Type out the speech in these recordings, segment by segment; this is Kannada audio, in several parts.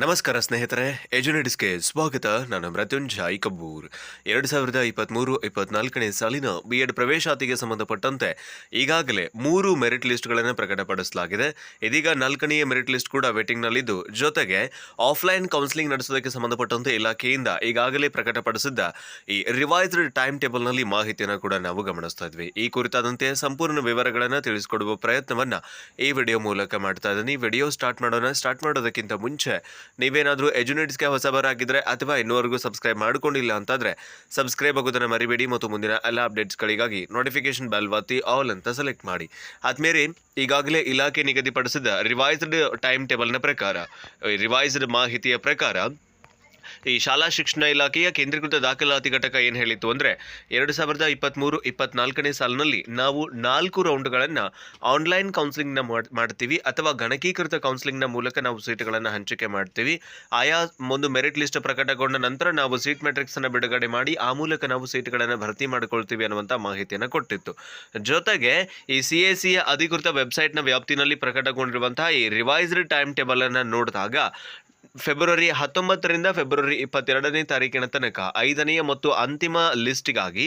ನಮಸ್ಕಾರ ಸ್ನೇಹಿತರೆ ಎಜುನೆಟಿಸ್ಗೆ ಸ್ವಾಗತ. ನಾನು ಮೃತ್ಯುಂಜಯ್ ಕಬ್ಬೂರ್. ಎರಡು ಸಾವಿರದ ಇಪ್ಪತ್ತ್ಮೂರು ಇಪ್ಪತ್ನಾಲ್ಕನೇ ಸಾಲಿನ ಬಿ ಎಡ್ ಪ್ರವೇಶಾತಿಗೆ ಸಂಬಂಧಪಟ್ಟಂತೆ ಈಗಾಗಲೇ ಮೂರು ಮೆರಿಟ್ ಲಿಸ್ಟ್ಗಳನ್ನು ಪ್ರಕಟಪಡಿಸಲಾಗಿದೆ. ಇದೀಗ ನಾಲ್ಕನೆಯ ಮೆರಿಟ್ ಲಿಸ್ಟ್ ಕೂಡ ವೇಟಿಂಗ್ನಲ್ಲಿದ್ದು. ಜೊತೆಗೆ ಆಫ್ಲೈನ್ ಕೌನ್ಸಿಲಿಂಗ್ ನಡೆಸೋದಕ್ಕೆ ಸಂಬಂಧಪಟ್ಟಂತೆ ಇಲಾಖೆಯಿಂದ ಈಗಾಗಲೇ ಪ್ರಕಟಪಡಿಸಿದ್ದ ಈ ರಿವೈಸ್ಡ್ ಟೈಮ್ ಟೇಬಲ್ನಲ್ಲಿ ಮಾಹಿತಿಯನ್ನು ಕೂಡ ನಾವು ಗಮನಿಸ್ತಾ ಇದ್ವಿ. ಈ ಕುರಿತಾದಂತೆ ಸಂಪೂರ್ಣ ವಿವರಗಳನ್ನು ತಿಳಿಸಿಕೊಡುವ ಪ್ರಯತ್ನವನ್ನು ಈ ವಿಡಿಯೋ ಮೂಲಕ ಮಾಡ್ತಾ ಇದ್ದೀನಿ. ವಿಡಿಯೋ ಸ್ಟಾರ್ಟ್ ಮಾಡೋಣ. ಸ್ಟಾರ್ಟ್ ಮಾಡೋದಕ್ಕಿಂತ ಮುಂಚೆ ನೀವೇನಾದರೂ ಎಜುನೇಟ್ಸ್ಗೆ ಹೊಸಬರಾಗಿದ್ದರೆ ಅಥವಾ ಇನ್ನೂವರೆಗೂ ಸಬ್ಸ್ಕ್ರೈಬ್ ಮಾಡಿಕೊಂಡಿಲ್ಲ ಅಂತಾದರೆ ಸಬ್ಸ್ಕ್ರೈಬ್ ಆಗೋದನ್ನು ಮರಿಬೇಡಿ ಮತ್ತು ಮುಂದಿನ ಎಲ್ಲ ಅಪ್ಡೇಟ್ಸ್ಗಳಿಗಾಗಿ ನೋಟಿಫಿಕೇಷನ್ ಬೆಲ್ ಒತ್ತಿ ಆಲ್ ಅಂತ ಸೆಲೆಕ್ಟ್ ಮಾಡಿ. ಆದ್ಮೇಲೆ ಈಗಾಗಲೇ ಇಲಾಖೆ ನಿಗದಿಪಡಿಸಿದ ರಿವೈಸ್ಡ್ ಟೈಮ್ ಟೇಬಲ್ನ ಪ್ರಕಾರ ರಿವೈಸ್ಡ್ ಮಾಹಿತಿಯ ಪ್ರಕಾರ ಈ ಶಾಲಾ ಶಿಕ್ಷಣ ಇಲಾಖೆಯ ಕೇಂದ್ರೀಕೃತ ದಾಖಲಾತಿ ಘಟಕ ಏನು ಹೇಳಿತ್ತು ಅಂದರೆ ಎರಡು ಸಾವಿರದ ಇಪ್ಪತ್ತ್ಮೂರು ಇಪ್ಪತ್ನಾಲ್ಕನೇ ಸಾಲಿನಲ್ಲಿ ನಾವು ನಾಲ್ಕು ರೌಂಡ್ಗಳನ್ನು ಆನ್ಲೈನ್ ಕೌನ್ಸಿಲಿಂಗ್ನ ಮಾಡ್ತೀವಿ ಅಥವಾ ಗಣಕೀಕೃತ ಕೌನ್ಸಿಲಿಂಗ್ನ ಮೂಲಕ ನಾವು ಸೀಟ್ಗಳನ್ನು ಹಂಚಿಕೆ ಮಾಡ್ತೀವಿ. ಆಯಾ ಒಂದು ಮೆರಿಟ್ ಲಿಸ್ಟ್ ಪ್ರಕಟಗೊಂಡ ನಂತರ ನಾವು ಸೀಟ್ ಮೆಟ್ರಿಕ್ಸನ್ನು ಬಿಡುಗಡೆ ಮಾಡಿ ಆ ಮೂಲಕ ನಾವು ಸೀಟ್ಗಳನ್ನು ಭರ್ತಿ ಮಾಡಿಕೊಳ್ತೀವಿ ಅನ್ನುವಂಥ ಮಾಹಿತಿಯನ್ನು ಕೊಟ್ಟಿತ್ತು. ಜೊತೆಗೆ ಈ ಸಿ ಎ ಸಿಯ ಅಧಿಕೃತ ವೆಬ್ಸೈಟ್ನ ವ್ಯಾಪ್ತಿನಲ್ಲಿ ಪ್ರಕಟಗೊಂಡಿರುವಂತಹ ಈ ರಿವೈಸ್ಡ್ ಟೈಮ್ ಟೇಬಲನ್ನು ನೋಡಿದಾಗ ಫೆಬ್ರವರಿ ಹತ್ತೊಂಬತ್ತರಿಂದ ಫೆಬ್ರವರಿ ಇಪ್ಪತ್ತೆರಡನೇ ತಾರೀಕಿನ ತನಕ ಐದನೆಯ ಮತ್ತು ಅಂತಿಮ ಲಿಸ್ಟ್ಗಾಗಿ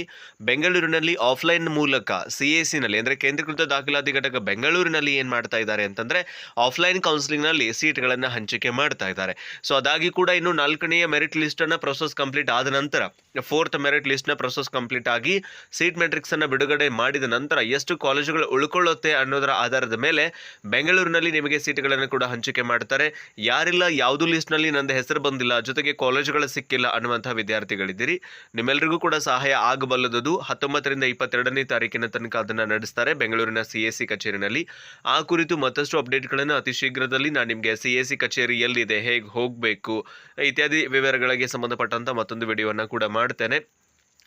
ಬೆಂಗಳೂರಿನಲ್ಲಿ ಆಫ್ಲೈನ್ ಮೂಲಕ ಸಿ ಎ ಸಿನಲ್ಲಿ ಅಂದರೆ ಕೇಂದ್ರೀಕೃತ ದಾಖಲಾತಿ ಘಟಕ ಬೆಂಗಳೂರಿನಲ್ಲಿ ಏನು ಮಾಡ್ತಾ ಇದ್ದಾರೆ ಅಂತಂದರೆ ಆಫ್ಲೈನ್ ಕೌನ್ಸಿಲಿಂಗ್ನಲ್ಲಿ ಸೀಟ್ಗಳನ್ನು ಹಂಚಿಕೆ ಮಾಡ್ತಾ ಇದ್ದಾರೆ. ಸೊ ಅದಾಗಿ ಕೂಡ ಇನ್ನು ನಾಲ್ಕನೆಯ ಮೆರಿಟ್ ಲಿಸ್ಟನ್ನು ಪ್ರೊಸೆಸ್ ಕಂಪ್ಲೀಟ್ ಆದ ನಂತರ ಫೋರ್ತ್ ಮೆರಿಟ್ ಲಿಸ್ಟ್ನ ಪ್ರೊಸೆಸ್ ಕಂಪ್ಲೀಟ್ ಆಗಿ ಸೀಟ್ ಮೆಟ್ರಿಕ್ಸನ್ನು ಬಿಡುಗಡೆ ಮಾಡಿದ ನಂತರ ಎಷ್ಟು ಕಾಲೇಜುಗಳು ಉಳ್ಕೊಳ್ಳುತ್ತೆ ಅನ್ನೋದರ ಆಧಾರದ ಮೇಲೆ ಬೆಂಗಳೂರಿನಲ್ಲಿ ನಿಮಗೆ ಸೀಟ್ಗಳನ್ನು ಕೂಡ ಹಂಚಿಕೆ ಮಾಡ್ತಾರೆ. ಯಾರಿಲ್ಲ, ಯಾವುದು ಲಿಸ್ಟ್ನಲ್ಲಿ ನಂದು ಹೆಸರು ಬಂದಿಲ್ಲ. ಜೊತೆಗೆ ಕಾಲೇಜುಗಳು ಸಿಕ್ಕಿಲ್ಲ ಅನ್ನುವಂಥ ವಿದ್ಯಾರ್ಥಿಗಳಿದ್ದೀರಿ. ನಿಮ್ಮೆಲ್ಲರಿಗೂ ಕೂಡ ಸಹಾಯ ಆಗಬಲ್ಲದು ಹತ್ತೊಂಬತ್ತರಿಂದ ಇಪ್ಪತ್ತೆರಡನೇ ತಾರೀಕಿನ ತನಕ ಅದನ್ನು ನಡೆಸ್ತಾರೆ ಬೆಂಗಳೂರಿನ ಸಿ ಎಸ್ ಸಿ ಕಚೇರಿನಲ್ಲಿ. ಆ ಕುರಿತು ಮತ್ತಷ್ಟು ಅಪ್ಡೇಟ್ಗಳನ್ನು ಅತಿ ಶೀಘ್ರದಲ್ಲಿ ನಾನು ನಿಮಗೆ ಸಿ ಎಸ್ ಸಿ ಕಚೇರಿ ಎಲ್ಲಿದೆ ಹೇಗೆ ಹೋಗಬೇಕು ಇತ್ಯಾದಿ ವಿವರಗಳಿಗೆ ಸಂಬಂಧಪಟ್ಟಂಥ ಮತ್ತೊಂದು ವಿಡಿಯೋವನ್ನು ಕೂಡ ಮಾಡ್ತೇನೆ.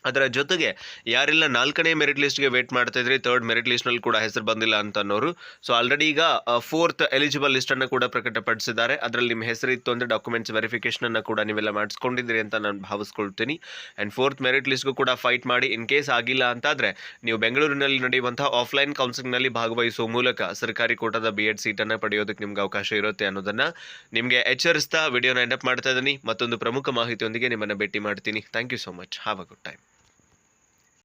ಅದರ ಜೊತೆಗೆ ಯಾರೆಲ್ಲ ನಾಲ್ಕನೇ ಮೆರಿಟ್ ಲಿಸ್ಟ್ಗೆ ವೇಟ್ ಮಾಡ್ತಾ ಇದ್ರಿ ತರ್ಡ್ ಮೆರಿಟ್ ಲಿಸ್ಟ್ನಲ್ಲಿ ಕೂಡ ಹೆಸರು ಬಂದಿಲ್ಲ ಅಂತ ಅನ್ನೋರು ಸೊ ಆಲ್ರೆಡಿ ಈಗ ಫೋರ್ತ್ ಎಲಿಜಿಬಲ್ ಲಿಸ್ಟನ್ನು ಕೂಡ ಪ್ರಕಟಪಡಿಸಿದ್ದಾರೆ. ಅದರಲ್ಲಿ ನಿಮ್ಮ ಹೆಸರು ಇತ್ತು ಅಂದರೆ ಡಾಕ್ಯುಮೆಂಟ್ಸ್ ವೆರಿಫಿಕೇಷನನ್ನು ಕೂಡ ನೀವೆಲ್ಲ ಮಾಡಿಸ್ಕೊಂಡಿದ್ದೀರಿ ಅಂತ ನಾನು ಭಾವಿಸ್ಕೊಳ್ತೀನಿ. ಆ್ಯಂಡ್ ಫೋರ್ತ್ ಮೆರಿಟ್ ಲಿಸ್ಟ್ಗೂ ಕೂಡ ಫೈಟ್ ಮಾಡಿ ಇನ್ ಕೇಸ್ ಆಗಿಲ್ಲ ಅಂತಾದರೆ, ನೀವು ಬೆಂಗಳೂರಿನಲ್ಲಿ ನಡೆಯುವಂಥ ಆಫ್ಲೈನ್ ಕೌನ್ಸಿಲಿಂಗ್ನಲ್ಲಿ ಭಾಗವಹಿಸುವ ಮೂಲಕ ಸರ್ಕಾರಿ ಕೋಟದ ಬಿ ಎಡ್ ಸೀಟನ್ನು ಪಡೆಯೋದಕ್ಕೆ ನಿಮ್ಗೆ ಅವಕಾಶ ಇರುತ್ತೆ ಅನ್ನೋದನ್ನು ನಿಮಗೆ ಎಚ್ಚರಿಸ್ತಾ ವಿಡಿಯೋನ ಎಂಡಪ್ ಮಾಡ್ತಾ ಇದ್ದೀನಿ. ಮತ್ತೊಂದು ಪ್ರಮುಖ ಮಾಹಿತಿಯೊಂದಿಗೆ ನಿಮ್ಮನ್ನು ಭೇಟಿ ಮಾಡ್ತೀನಿ. Thank you so much have a good time